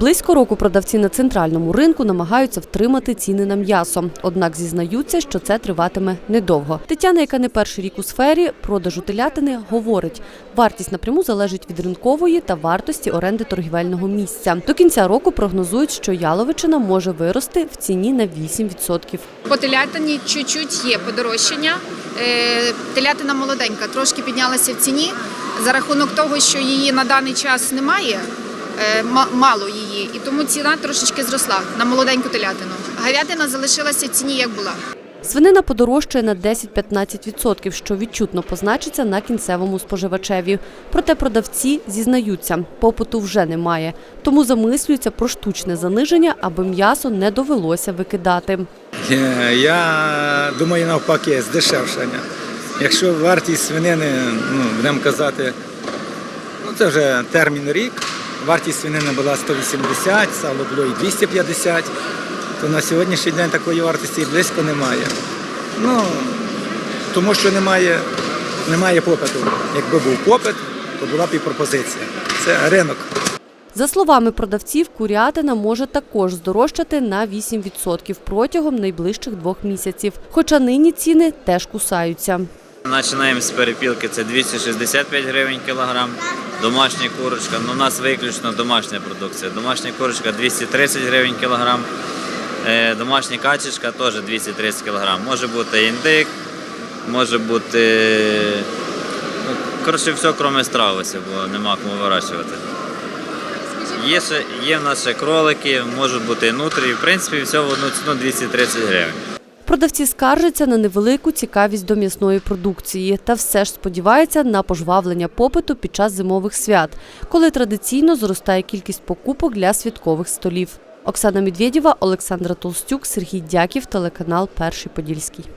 Близько року продавці на центральному ринку намагаються втримати ціни на м'ясо. Однак зізнаються, що це триватиме недовго. Тетяна, яка не перший рік у сфері продажу телятини, говорить, вартість напряму залежить від ринкової та вартості оренди торгівельного місця. До кінця року прогнозують, що яловичина може вирости в ціні на 8%. По телятині чуть-чуть є подорожчання. Е, Телятина молоденька, трошки піднялася в ціні за рахунок того, що її на даний час немає, ма- мало її, і тому ціна трошечки зросла на молоденьку телятину. Говядина залишилася в ціні, як була. Свинина подорожчає на 10-15%, що відчутно позначиться на кінцевому споживачеві. Проте продавці зізнаються, попиту вже немає, тому замислюються про штучне заниження, аби м'ясо не довелося викидати. Е, Я думаю, навпаки, здешевшення. Якщо вартість свинини, ну, будемо казати, ну це вже термін рік, вартість свинини була 180, сало було і 250, то на сьогоднішній день такої вартості і близько немає. Ну, тому що немає, немає попиту. Якби був попит, то була б і пропозиція. Це ринок. За словами продавців, курятина може також здорожчати на 8% протягом найближчих двох місяців. Хоча нині ціни теж кусаються. Починаємо з перепілки, це 265 гривень кілограм. Домашня курочка, ну у нас виключно домашня продукція. Домашня курочка 230 гривень кілограм. Е, Домашня качечка теж 230 кілограм. Може бути індик, може бути. Ну, коротше, все, крім страуси, бо нема кому вирощувати. Є, ще, є в нас ще кролики, можуть бути і нутрі. В принципі, все в одну ціну 230 гривень. Продавці скаржаться на невелику цікавість до м'ясної продукції та все ж сподіваються на пожвавлення попиту під час зимових свят, коли традиційно зростає кількість покупок для святкових столів. Оксана Медведєва, Олександра Толстюк, Сергій Дяків, телеканал Перший Подільський.